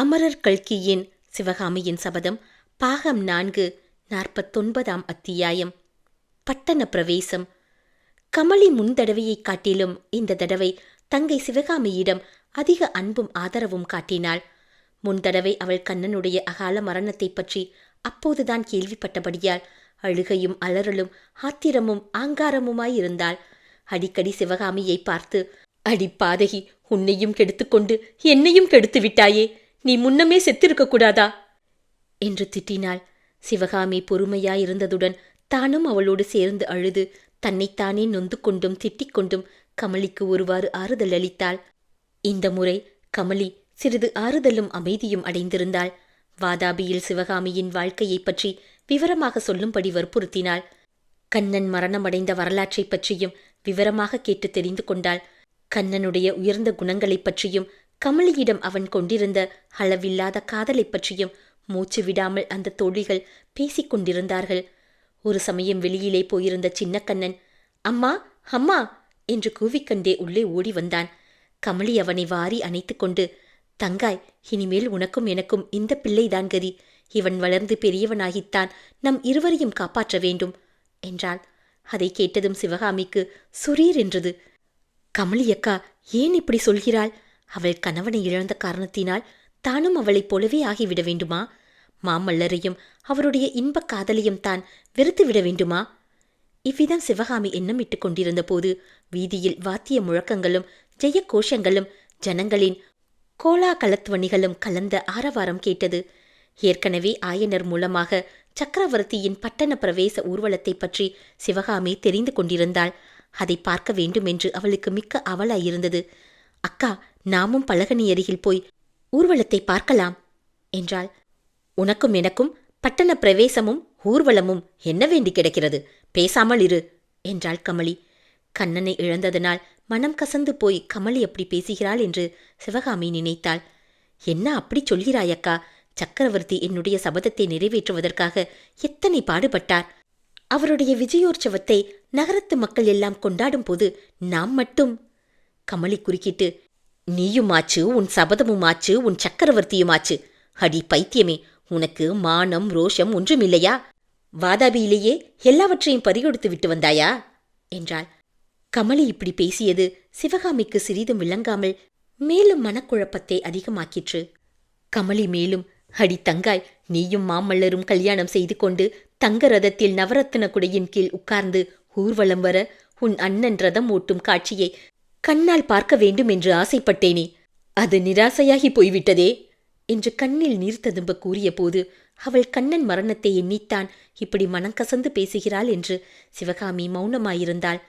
அமரர் கல்கியின் சிவகாமியின் சபதம் பாகம் நான்கு நாற்பத்தொன்பதாம் அத்தியாயம். பட்டண பிரவேசம். கமலி முன்தடவையைக் காட்டிலும் இந்த தடவை தங்கை சிவகாமியிடம் அதிக அன்பும் ஆதரவும் காட்டினாள். முன்தடவை அவள் கண்ணனுடைய அகால மரணத்தைப் பற்றி அப்போதுதான் கேள்விப்பட்டபடியால் அழுகையும் அலறலும் ஆத்திரமும் ஆங்காரமுமாயிருந்தாள் அடிக்கடி சிவகாமியை பார்த்து அடி பாதகி உன்னையும் கெடுத்துக்கொண்டு என்னையும் கெடுத்து விட்டாயே நீ முன்னமே செத்திருக்க கூடாதா? என்று திட்டினாள். சிவகாமி பொறுமையாயிருந்ததுடன் தானும் அவளோடு சேர்ந்து அழுது தன்னைத்தானே நொந்து கொண்டும் திட்டிக் கொண்டும் கமலிக்கு ஒருவாறு ஆறுதல் அளித்தாள். இந்த முறை கமலி சிறிது ஆறுதலும் அமைதியும் அடைந்திருந்தாள். வாதாபியில் சிவகாமியின் வாழ்க்கையைப் பற்றி விவரமாக சொல்லும்படி வற்புறுத்தினாள். கண்ணன் மரணமடைந்த வரலாற்றைப் பற்றியும் விவரமாக கேட்டு தெரிந்து கொண்டாள். கண்ணனுடைய உயர்ந்த குணங்களைப் பற்றியும் கமலியிடம் அவன் கொண்டிருந்த அளவில்லாத காதலைப் பற்றியும் மூச்சு விடாமல் அந்த தோழிகள் பேசிக் கொண்டிருந்தார்கள். ஒரு சமயம் வெளியிலே போயிருந்த சின்னக்கண்ணன் அம்மா அம்மா! என்று கூவிக்கண்டே உள்ளே ஓடி வந்தான். கமலி அவனை வாரி அணைத்துக் கொண்டு தங்காய் இனிமேல் உனக்கும் எனக்கும் இந்த பிள்ளைதான் கதி. இவன் வளர்ந்து பெரியவனாகித்தான் நம் இருவரையும் காப்பாற்ற வேண்டும் என்றாள். அதை கேட்டதும் சிவகாமிக்கு சுரீர் என்றது கமலி அக்கா ஏன் இப்படி சொல்கிறாள்? அவள் கணவனை இழந்த காரணத்தினால் தானும் அவளைப் போலவே ஆகிவிட வேண்டுமா? மாமல்லரையும் அவருடைய இன்பக் காதலையும் தான் வெறுத்துவிட வேண்டுமா? இவ்விதம் சிவகாமி எண்ணமிட்டுக் கொண்டிருந்த போது வீதியில் வாத்திய முழக்கங்களும் ஜெய கோஷங்களும் ஜனங்களின் கோலாகலத்வனிகளும் கலந்த ஆரவாரம் கேட்டது. ஏற்கனவே ஆயனர் மூலமாக சக்கரவர்த்தியின் பட்டண பிரவேச ஊர்வலத்தைப் பற்றி சிவகாமி தெரிந்து கொண்டிருந்தாள். அதை பார்க்க வேண்டுமென்று அவளுக்கு மிக்க அவலாயிருந்தது. அக்கா நாமும் பழகனி அருகில் போய் ஊர்வலத்தை பார்க்கலாம் என்றாள். உனக்கும் எனக்கும் பட்டண பிரவேசமும் ஊர்வலமும் என்ன வேண்டி கிடக்கிறது? பேசாமல் இரு என்றாள் கமலி. கண்ணனை இழந்ததனால் மனம் கசந்து போய் கமலி அப்படி பேசுகிறாள் என்று சிவகாமி நினைத்தாள். என்ன அப்படி சொல்கிறாயக்கா சக்கரவர்த்தி என்னுடைய சபதத்தை நிறைவேற்றுவதற்காக எத்தனை பாடுபட்டார்? அவருடைய விஜயோற்சவத்தை நகரத்து மக்கள் எல்லாம் கொண்டாடும் போது நாம் மட்டும்? கமலி குறுக்கிட்டு நீயுமாச்சு உன் சபதமும் ஆச்சு உன் சக்கரவர்த்தியுமாச்சு. அடி பைத்தியமே உனக்கு மானம் ரோஷம் ஒன்றுமில்லையா? வாதாபியிலேயே எல்லாவற்றையும் பறிகொடுத்து விட்டு வந்தாயா? என்றாள். கமலி இப்படி பேசியது சிவகாமிக்கு சிறிதும் விளங்காமல் மேலும் மனக்குழப்பத்தை அதிகமாக்கிற்று. கமலி மேலும் அடி தங்காய் நீயும் மாமல்லரும் கல்யாணம் செய்து கொண்டு தங்க ரதத்தில் நவரத்தின குடையின் கீழ் உட்கார்ந்து ஊர்வலம் வர உன் அண்ணன் ரதம் ஓட்டும் காட்சியை கண்ணால் பார்க்க வேண்டும் என்று ஆசைப்பட்டேனே. அது நிராசையாகி போய்விட்டதே என்று கண்ணில் நீர் ததும்ப கூறியபோது அவள் கண்ணன் மரணத்தை எண்ணித்தான். இப்படி மனங்கசந்து பேசுகிறாள் என்று சிவகாமி மௌனமாயிருந்தாள்.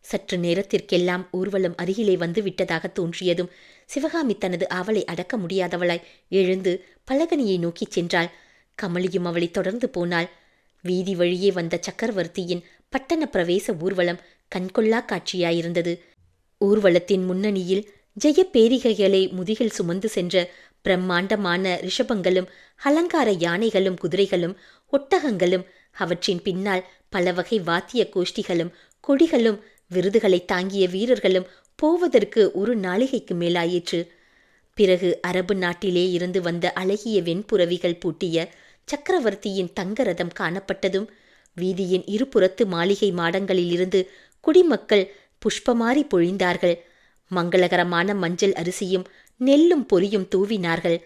சற்று நேரத்திற்கெல்லாம் ஊர்வலம் அருகிலே வந்து விட்டதாக தோன்றியதும் சிவகாமி தனது ஆவலை அடக்க முடியாதவளாய் எழுந்து பலகனியை நோக்கிச் சென்றாள். கமலியும் அவளை தொடர்ந்து போனாள். வீதி வழியே வந்த சக்கரவர்த்தியின் பட்டண பிரவேச ஊர்வலம் கண்கொள்ளா காட்சியாயிருந்தது. ஊர்வலத்தின் முன்னணியில் ஜெய பேரிகைகளை முதுகில் சுமந்து சென்ற பிரம்மாண்டமான ரிஷபங்களும் அலங்கார யானைகளும் குதிரைகளும் ஒட்டகங்களும் அவற்றின் பின்னால் பல வகை வாத்திய கோஷ்டிகளும் கொடிகளும் விருதுகளை தாங்கிய வீரர்களும் போவதற்கு ஒரு நாளிகைக்கு மேலாயிற்று. பிறகு அரபு நாட்டிலே இருந்து வந்த அழகிய வெண்புறவிகள் பூட்டிய சக்கரவர்த்தியின் தங்க ரதம் காணப்பட்டதும் வீதியின் இருபுறத்து மாளிகை மாடங்களிலிருந்து குடிமக்கள் புஷ்பமாரி பொழிந்தார்கள். மங்களகரமான மஞ்சள் அரிசியும் நெல்லும் பொரியும் தூவினார்கள்.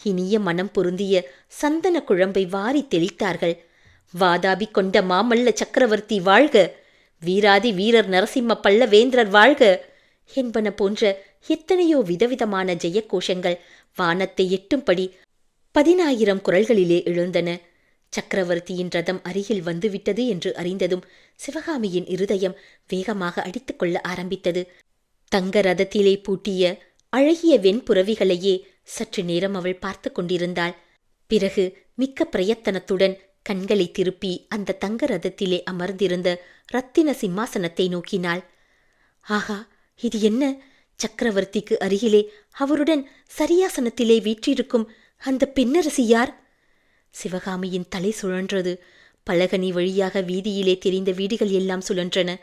இனிய மனம் பொருந்திய சந்தன குழம்பை வாரி தெளித்தார்கள். வாதாபி கொண்ட மாமல்ல சக்கரவர்த்தி வாழ்க! வீராதி வீரர் நரசிம்ம பல்லவேந்திரர் வாழ்க! என்பன போன்ற எத்தனையோ விதவிதமான ஜெயகோஷங்கள் வானத்தை எட்டும்படி பதினாயிரம் குரல்களிலே எழுந்தன. சக்கரவர்த்தியின் ரதம் அருகில் வந்துவிட்டது என்று அறிந்ததும் சிவகாமியின் இருதயம் வேகமாக அடித்துக்கொள்ள ஆரம்பித்தது. தங்க ரதத்திலே பூட்டிய அழகிய வெண்புறவிகளையே சற்று நேரம் அவள் பார்த்து கொண்டிருந்தாள். பிறகு மிக்க பிரயத்தனத்துடன் கண்களை திருப்பி அந்த தங்க ரதத்திலே அமர்ந்திருந்த ரத்தின சிம்மாசனத்தை நோக்கினாள். ஆகா இது என்ன? சக்கரவர்த்திக்கு அருகிலே அவருடன் சரியாசனத்திலே வீற்றிருக்கும் அந்த பெண்ணரசி யார்? சிவகாமியின் தலை சுழன்றது. பலகனி வழியாக வீதியிலே தெரிந்த வீடுகள் எல்லாம் சுழன்றன.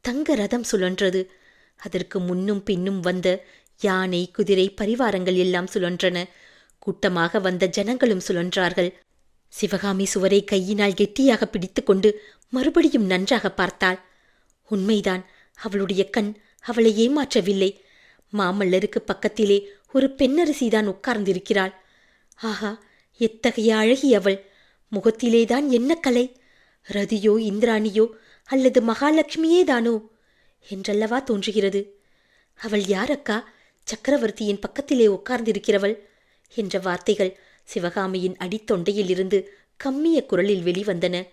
தங்க ரதம் சுழன்றது. அதற்கு முன்னும் பின்னும் வந்த யானை குதிரை பரிவாரங்கள் எல்லாம் சுழன்றன. கூட்டமாக வந்த ஜனங்களும் சுழன்றார்கள். சிவகாமி சுவரை கையினால் கெட்டியாக பிடித்துக்கொண்டு மறுபடியும் நன்றாக பார்த்தாள். உண்மைதான் அவளுடைய கண் அவளை ஏமாற்றவில்லை. மாமல்லருக்கு பக்கத்திலே ஒரு பெண்ணரசிதான் உட்கார்ந்திருக்கிறாள். ஆஹா எத்தகைய அழகி அவள்? முகத்திலேதான் என்ன கலை? ரதியோ இந்திராணியோ அல்லது மகாலட்சுமியே தானோ என்றல்லவா தோன்றுகிறது. அவள் யாரக்கா? சக்கரவர்த்தியின் பக்கத்திலே உட்கார்ந்திருக்கிறவள்? என்ற வார்த்தைகள் சிவகாமியின் அடித்தொண்டையிலிருந்து கம்மிய குரலில் வெளிவந்தன.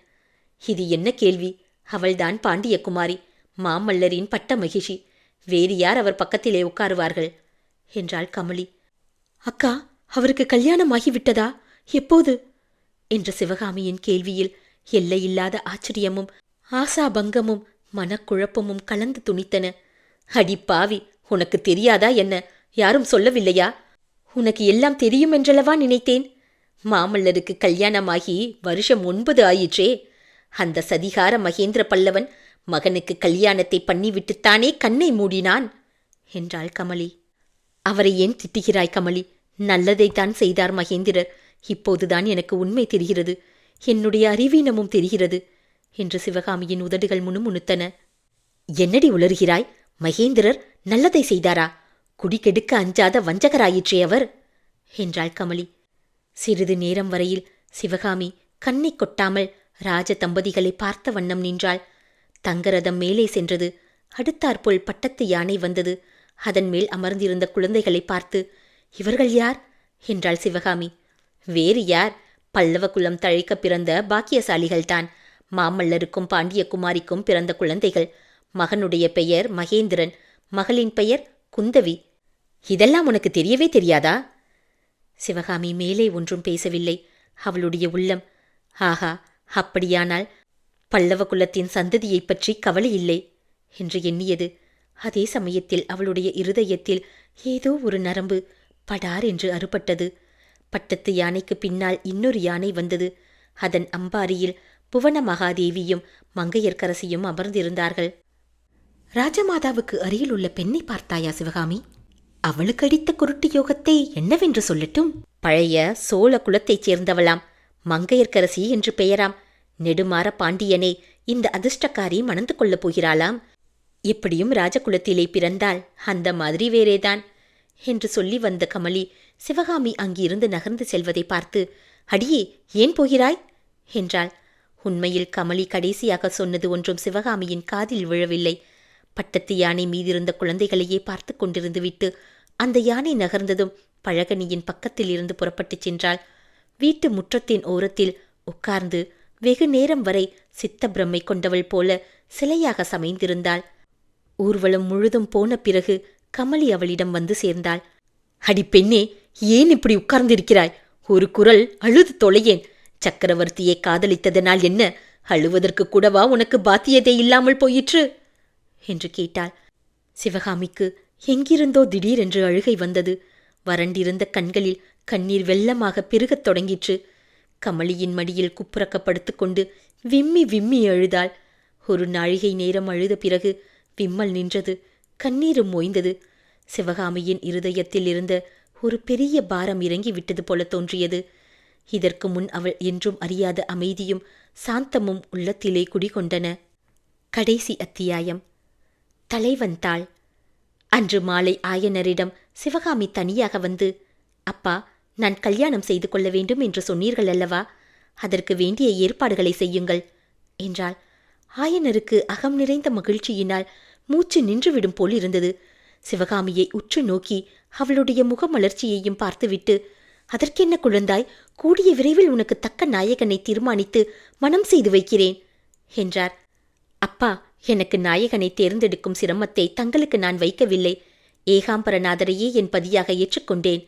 இது என்ன கேள்வி? அவள்தான் பாண்டியகுமாரி மாமல்லரின் பட்ட மகிஷி வேறு யார் அவர் பக்கத்திலே உட்காருவார்கள்? என்றாள் கமலி. அக்கா அவருக்கு கல்யாணமாகிவிட்டதா? எப்போது? என்ற சிவகாமியின் கேள்வியில் எல்லையில்லாத ஆச்சரியமும் ஆசாபங்கமும் மனக்குழப்பமும் கலந்து துணித்தன. அடி பாவி உனக்கு தெரியாதா என்ன? யாரும் சொல்லவில்லையா? உனக்கு எல்லாம் தெரியும் என்றளவா நினைத்தேன்? மாமல்லருக்கு கல்யாணமாகி வருஷம் ஒன்பது ஆயிற்றே. அந்த சதிகார மகேந்திர பல்லவன் மகனுக்கு கல்யாணத்தை பண்ணிவிட்டுத்தானே கண்ணை மூடினான்? என்றாள் கமலி. அவரை ஏன் திட்டுகிறாய் கமலி? நல்லதைத்தான் செய்தார் மகேந்திரர். இப்போதுதான் எனக்கு உண்மை தெரிகிறது. என்னுடைய அறிவீனமும் தெரிகிறது என்று சிவகாமியின் உதடுகள் முணுமுணுத்தன. என்னடி உளறுகிறாய்? மகேந்திரர் நல்லதை செய்தாரா? குடிக்கெடுக்க அஞ்சாத வஞ்சகராயிற்றே அவர் என்றாள் கமலி. சிறிது நேரம் வரையில் சிவகாமி கண்ணை கொட்டாமல் ராஜ தம்பதிகளை பார்த்த வண்ணம் நின்றாள். தங்கரதம் மேலே சென்றது. அடுத்தாற்போல் பட்டத்து யானை வந்தது. அதன் மேல் அமர்ந்திருந்த குழந்தைகளை பார்த்து இவர்கள் யார்? என்றாள் சிவகாமி. வேறு யார்? பல்லவ குலம் தழைக்க பிறந்த பாக்கியசாலிகள்தான். மாமல்லருக்கும் பாண்டியகுமாரிக்கும் பிறந்த குழந்தைகள். மகனுடைய பெயர் மகேந்திரன். மகளின் பெயர் குந்தவி. இதெல்லாம் உனக்கு தெரியவே தெரியாதா? சிவகாமி மேலே ஒன்றும் பேசவில்லை. அவளுடைய உள்ளம். ஆஹா அப்படியானால் பல்லவ குலத்தின் சந்ததியைப் பற்றி கவலை இல்லை என்று எண்ணியது. அதே சமயத்தில் அவளுடைய இருதயத்தில் ஏதோ ஒரு நரம்பு படார் என்று அறுபட்டது. பட்டத்து யானைக்கு பின்னால் இன்னொரு யானை வந்தது. அதன் அம்பாரியில் புவன மகாதேவியும் மங்கையர்க்கரசியும் அமர்ந்திருந்தார்கள். ராஜமாதாவுக்கு அருகில் உள்ள பெண்ணை பார்த்தாயா சிவகாமி? அவளுக்கு அடித்த குருட்டு யோகத்தை என்னவென்று சொல்லட்டும்? பழைய சோழ குலத்தைச் சேர்ந்தவளாம் மங்கையர்க்கரசி என்று பெயராம். நெடுமாற பாண்டியனை இந்த அதிர்ஷ்டக்காரி மணந்து கொள்ளப் போகிறாளாம். எப்படியும் ராஜகுலத்திலே பிறந்தால் அந்த மாதிரி வேறேதான். என்று சொல்லி வந்த கமலி சிவகாமி அங்கிருந்து நகர்ந்து செல்வதை பார்த்து அடியே ஏன் போகிறாய்? என்றாள். உண்மையில் கமலி கடைசியாக சொன்னது ஒன்றும் சிவகாமியின் காதில் விழவில்லை. பட்டத்து யானை மீதிருந்த குழந்தைகளையே பார்த்து கொண்டிருந்து விட்டு அந்த யானை நகர்ந்ததும் பழகனியின் பக்கத்தில் இருந்து புறப்பட்டுச் சென்றாள். வீட்டு முற்றத்தின் ஓரத்தில் உட்கார்ந்து வெகு நேரம் வரை சித்த பிரம்மை கொண்டவள் போல சிலையாக சமைந்திருந்தாள். ஊர்வலம் முழுதும் போன பிறகு கமலி அவளிடம் வந்து சேர்ந்தாள். அடி பெண்ணே ஏன் இப்படி உட்கார்ந்திருக்கிறாய்? ஒரு குரல் அழுது தொலையேன். சக்கரவர்த்தியை காதலித்ததனால் என்ன? அழுவதற்கு கூடவா உனக்கு பாத்தியதே இல்லாமல் போயிற்று? என்று கேட்டாள். சிவகாமிக்கு எங்கிருந்தோ திடீரென்று அழுகை வந்தது. வறண்டிருந்த கண்களில் கண்ணீர் வெள்ளமாக பெருகத் தொடங்கிற்று. கமலியின் மடியில் குப்புறக்கப்படுத்துக் கொண்டு விம்மி விம்மி அழுதாள். ஒரு நாழிகை நேரம் அழுத பிறகு விம்மல் நின்றது. கண்ணீரும் மொய்ந்தது. சிவகாமியின் இருதயத்தில் இருந்த ஒரு பெரிய பாரம் இறங்கி விட்டது போல தோன்றியது. இதற்கு முன் அவள் என்றும் அறியாத அமைதியும் சாந்தமும் உள்ளத்திலே குடிகொண்டன. கடைசி அத்தியாயம். தலைவன் தாள் அன்று மாலை ஆயனரிடம் சிவகாமி தனியாக வந்து அப்பா நான் கல்யாணம் செய்து கொள்ள வேண்டும் என்று சொன்னீர்கள் அல்லவா? அதற்கு வேண்டிய ஏற்பாடுகளை செய்யுங்கள் என்றாள். ஆயனருக்கு அகம் நிறைந்த மகிழ்ச்சியினால் மூச்சு நின்றுவிடும் போல் இருந்தது. சிவகாமியை உற்று நோக்கி அவளுடைய முகமலர்ச்சியையும் பார்த்துவிட்டு அதற்கென்ன குழந்தாய் கூடிய விரைவில் உனக்கு தக்க நாயகனை தீர்மானித்து மனம் செய்து வைக்கிறேன் என்றார். அப்பா எனக்கு நாயகனை தேர்ந்தெடுக்கும் சிரமத்தை தங்களுக்கு நான் வைக்கவில்லை. ஏகாம்பரநாதரையே என் பதியாக ஏற்றுக்கொண்டேன்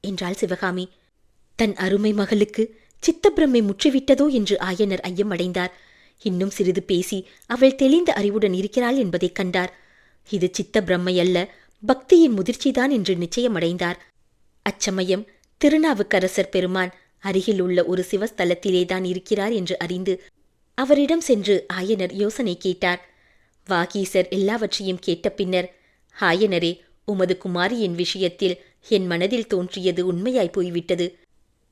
என்றாள் சிவகாமி. தன் அருமை மகளுக்கு சித்தப்பிரமை முற்றிவிட்டதோ என்று ஆயனர் ஐயமடைந்தார். இன்னும் சிறிது பேசி அவள் தெளிந்த அறிவுடன் இருக்கிறாள் என்பதைக் கண்டார். இது சித்த பிரம்மை அல்ல பக்தியின் முதிர்ச்சிதான் என்று நிச்சயமடைந்தார். அச்சமயம் திருநாவுக்கரசர் பெருமான் அருகில் உள்ள ஒரு சிவஸ்தலத்திலேதான் இருக்கிறார் என்று அறிந்து அவரிடம் சென்று ஆயனர் யோசனை கேட்டார். வாகீசர் எல்லாவற்றையும் கேட்ட பின்னர் ஆயனரே உமது குமாரியின் விஷயத்தில் என் மனதில் தோன்றியது உண்மையாய் போய்விட்டது.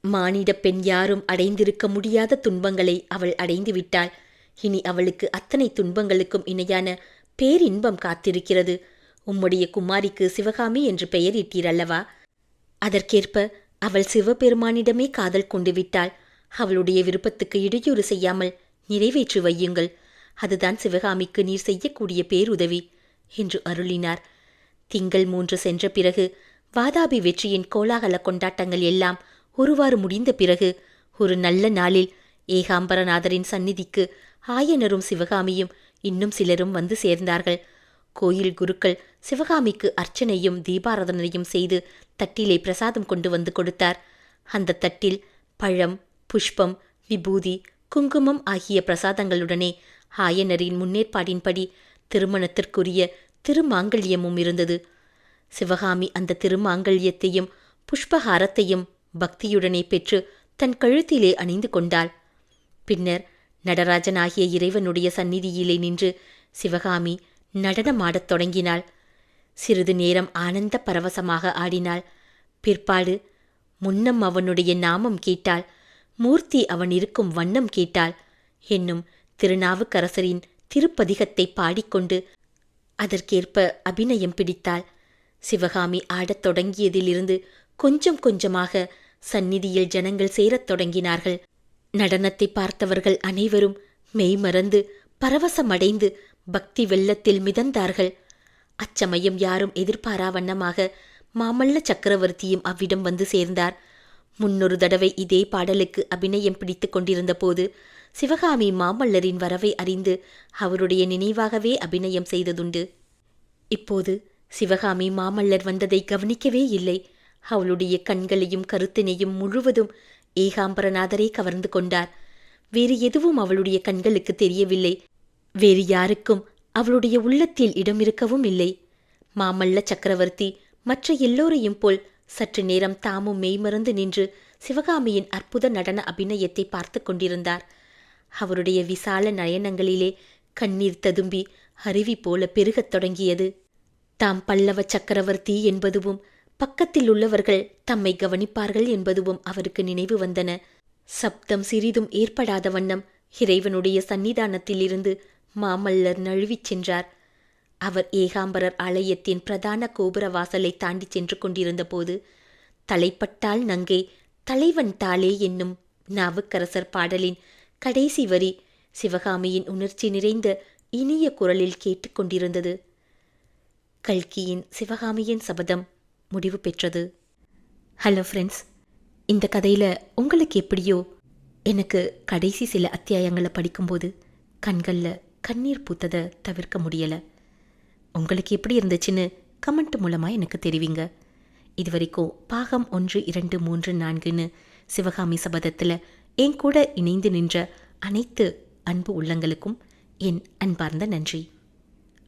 மானிட பெண் யாரும் அடைந்திருக்க முடியாத துன்பங்களை அவள் அடைந்து விட்டாள். இனி அவளுக்கு அத்தனை துன்பங்களுக்கும் இணையான பேரின்பம் காத்திருக்கிறது. உம்முடைய குமாரிக்கு சிவகாமி என்று பெயரிட்டீர் அல்லவா? அதற்கேற்ப அவள் சிவபெருமானிடமே காதல் கொண்டு விட்டாள். அவளுடைய விருப்பத்துக்கு இடையூறு செய்யாமல் நிறைவேற்றி வையுங்கள். அதுதான் சிவகாமிக்கு நீர் செய்யக்கூடிய பேருதவி என்று அருளினார். திங்கள் மூன்று சென்ற பிறகு வாதாபி வெற்றியின் கோலாகல கொண்டாட்டங்கள் எல்லாம் ஒருவாறு முடிந்த பிறகு ஒரு நல்ல நாளில் ஏகாம்பரநாதரின் சந்நிதிக்கு ஆயனரும் சிவகாமியும் இன்னும் சிலரும் வந்து சேர்ந்தார்கள். கோயில் குருக்கள் சிவகாமிக்கு அர்ச்சனையும் தீபாராதனையும் செய்து தட்டிலே பிரசாதம் கொண்டு வந்து கொடுத்தார். அந்த தட்டில் பழம் புஷ்பம் விபூதி குங்குமம் ஆகிய பிரசாதங்களுடனே ஆயனரின் முன்னேற்பாடின்படி திருமணத்திற்குரிய திருமாங்கல்யமும் இருந்தது. சிவகாமி அந்த திருமாங்கல்யத்தையும் புஷ்பஹாரத்தையும் பக்தியுடனே பெற்று தன் கழுத்திலே அணிந்து கொண்டாள். பின்னர் நடராஜனாகிய இறைவனுடைய சந்நிதியிலே நின்று சிவகாமி நடனமாடத் தொடங்கினாள். சிறிது நேரம் ஆனந்த பரவசமாக ஆடினாள். பிற்பாடு முன்னம் அவனுடைய நாமம் கேட்டாள். மூர்த்தி அவன் இருக்கும் வண்ணம் கேட்டாள். என்னும் திருநாவுக்கரசரின் திருப்பதிகத்தை பாடிக்கொண்டு அதற்கேற்ப அபிநயம் பிடித்தாள். சிவகாமி ஆடத் தொடங்கியதிலிருந்து கொஞ்சம் கொஞ்சமாக சந்நிதியில் ஜனங்கள் சேரத் தொடங்கினார்கள். நடனத்தை பார்த்தவர்கள் அனைவரும் மெய்மறந்து பரவசமடைந்து பக்தி வெள்ளத்தில் மிதந்தார்கள். அச்சமயம் யாரும் எதிர்பாரா வண்ணமாக மாமல்ல சக்கரவர்த்தியும் அவ்விடம் வந்து சேர்ந்தார். முன்னொரு தடவை இதே பாடலுக்கு அபிநயம் பிடித்துக் கொண்டிருந்த போது சிவகாமி மாமல்லரின் வரவை அறிந்து அவருடைய நினைவாகவே அபிநயம் செய்ததுண்டு. இப்போது சிவகாமி மாமல்லர் வந்ததை கவனிக்கவே இல்லை. அவளுடைய கண்களையும் கருத்தினையும் முழுவதும் ஏகாம்பரநாதரே கவர்ந்து கொண்டார். வேறு எதுவும் அவளுடைய கண்களுக்கு தெரியவில்லை. வேறு யாருக்கும் அவளுடைய உள்ளத்தில் இடம் இருக்கவும் இல்லை. மாமல்ல சக்கரவர்த்தி மற்ற எல்லோரையும் போல் சற்று நேரம் தாமும் மெய்மறந்து நின்று சிவகாமியின் அற்புத நடன அபிநயத்தை பார்த்து கொண்டிருந்தார். அவருடைய விசால நயனங்களிலே கண்ணீர் ததும்பி அருவி போல பெருகத் தொடங்கியது. தாம் பல்லவ சக்கரவர்த்தி என்பதுவும் பக்கத்தில் உள்ளவர்கள் தம்மை கவனிப்பார்கள் என்பதுவும் அவருக்கு நினைவு வந்தன. சப்தம் சிறிதும் ஏற்படாத வண்ணம் இறைவனுடைய சன்னிதானத்திலிருந்து மாமல்லர் நழுவிச் சென்றார். அவர் ஏகாம்பரர் ஆலயத்தின் பிரதான கோபுர வாசலை தாண்டி சென்று கொண்டிருந்தபோது தலைப்பட்டால் நங்கை தலைவன் தாளே என்னும் நாவுக்கரசர் பாடலின் கடைசி வரி சிவகாமியின் உணர்ச்சி நிறைந்த இனிய குரலில் கேட்டுக்கொண்டிருந்தது கல்கியின் சிவகாமியின் சபதம் முடிவு பெற்றது. ஹலோ ஃப்ரெண்ட்ஸ் இந்த கதையில் உங்களுக்கு எப்படியோ எனக்கு கடைசி சில அத்தியாயங்களை படிக்கும்போது கண்களில் கண்ணீர் பூத்ததை தவிர்க்க முடியலை. உங்களுக்கு எப்படி இருந்துச்சுன்னு கமெண்ட் மூலமாக எனக்கு தெரிவிங்க. இது வரைக்கும் பாகம் ஒன்று இரண்டு மூன்று நான்குன்னு சிவகாமி சபதத்தில் என் கூட இணைந்து நின்ற அனைத்து அன்பு உள்ளங்களுக்கும் என் அன்பார்ந்த நன்றி.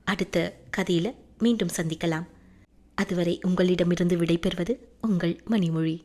அடுத்த கதையில் மீண்டும் சந்திக்கலாம். அதுவரை உங்களிடமிருந்து விடைபெறுவது உங்கள் மணிமொழி.